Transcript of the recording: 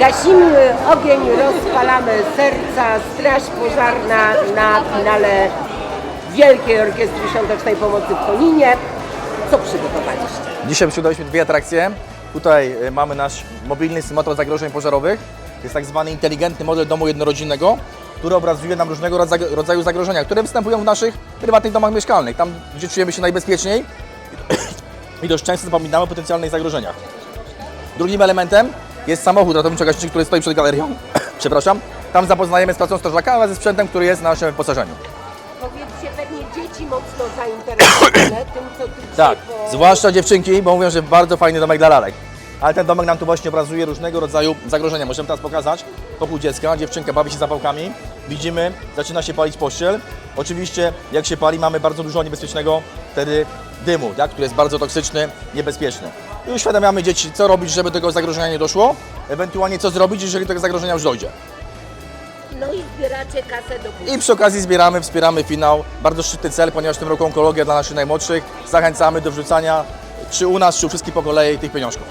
Gasimy ogień, rozpalamy serca, straż pożarna na finale Wielkiej Orkiestry Świątecznej Pomocy w Koninie. Co przygotowaliście? Dzisiaj przygotowaliśmy dwie atrakcje. Tutaj y, mamy nasz mobilny symulator zagrożeń pożarowych. Jest tak zwany inteligentny model domu jednorodzinnego, który obrazuje nam różnego rodzaju- zagrożenia, które występują w naszych prywatnych domach mieszkalnych, tam gdzie czujemy się najbezpieczniej i dość często zapominamy o potencjalnych zagrożeniach. Drugim elementem jest samochód ratowniczo-gaśniczy, który stoi przed galerią. Przepraszam. Tam zapoznajemy z pracą strażaka, ale ze sprzętem, który jest na naszym wyposażeniu. Powiedzcie, pewnie dzieci mocno zainteresowane tym, co tu Tak, po... zwłaszcza dziewczynki, bo mówią, że bardzo fajny domek dla lalek. Ale ten domek nam tu właśnie obrazuje różnego rodzaju zagrożenia. Możemy teraz pokazać pokój dziecka, dziewczynka bawi się zapałkami. Widzimy, zaczyna się palić pościel. Oczywiście, jak się pali, mamy bardzo dużo niebezpiecznego wtedy dymu, tak, który jest bardzo toksyczny, niebezpieczny. I uświadamiamy dzieci, co robić, żeby do tego zagrożenia nie doszło, ewentualnie co zrobić, jeżeli do tego zagrożenia już dojdzie. No i zbieracie kasę do. I przy okazji zbieramy, wspieramy finał. Bardzo szczytny cel, ponieważ w tym roku onkologia dla naszych najmłodszych. Zachęcamy do wrzucania czy u nas, czy u wszystkich po kolei tych pieniążków.